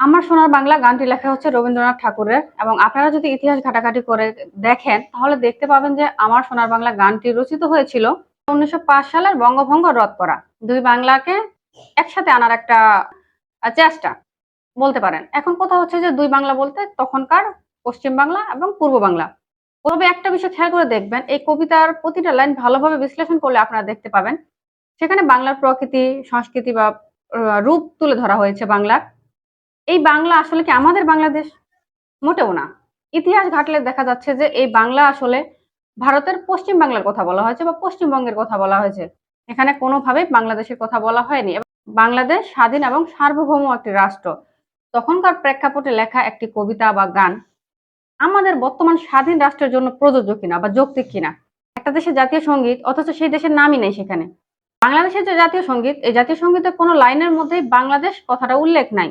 আমার সোনার বাংলা গানটি লেখা হচ্ছে রবীন্দ্রনাথ ঠাকুরের এবং আপনারা যদি ইতিহাস ঘাটাঘাটি করে দেখেন, তাহলে দেখতে পাবেন যে আমার সোনার বাংলা গানটি রচিত হয়েছিল উনিশশো পাঁচ সালের বঙ্গভঙ্গ রদ করা। দুই বাংলাকে একসাথে আনার একটা চেষ্টা, বলতে পারেন। এখন কথা হচ্ছে যে দুই বাংলা বলতে তখনকার পশ্চিম বাংলা এবং পূর্ব বাংলা। তবে একটা বিষয় খেয়াল করে দেখবেন, এই কবিতার প্রতিটা লাইন ভালোভাবে বিশ্লেষণ করলে আপনারা দেখতে পাবেন। সেখানে বাংলার প্রকৃতি, সংস্কৃতি বা রূপ তুলে ধরা হয়েছে বাংলার। এই বাংলা আসলে কি আমাদের বাংলাদেশ? মোটেও না। ইতিহাস ঘাটলে দেখা যাচ্ছে যে এই বাংলা আসলে ভারতের পশ্চিম বাংলার কথা বলা হয়েছে বা পশ্চিমবঙ্গের কথা বলা হয়েছে। এখানে কোনোভাবে বাংলাদেশের কথা বলা হয়নি। বাংলাদেশ স্বাধীন এবং সার্বভৌম একটি রাষ্ট্র। তখনকার প্রেক্ষাপটে লেখা একটি কবিতা বা গান আমাদের বর্তমান স্বাধীন রাষ্ট্রের জন্য প্রযোজ্য কিনা বা যৌক্তিক কিনা? একটা দেশের জাতীয় সংগীত, অথচ সেই দেশের নামই নেই সেখানে। বাংলাদেশের যে জাতীয় সংগীত, এই জাতীয় সঙ্গীতের কোনো লাইনের মধ্যেই বাংলাদেশ কথাটা উল্লেখ নাই।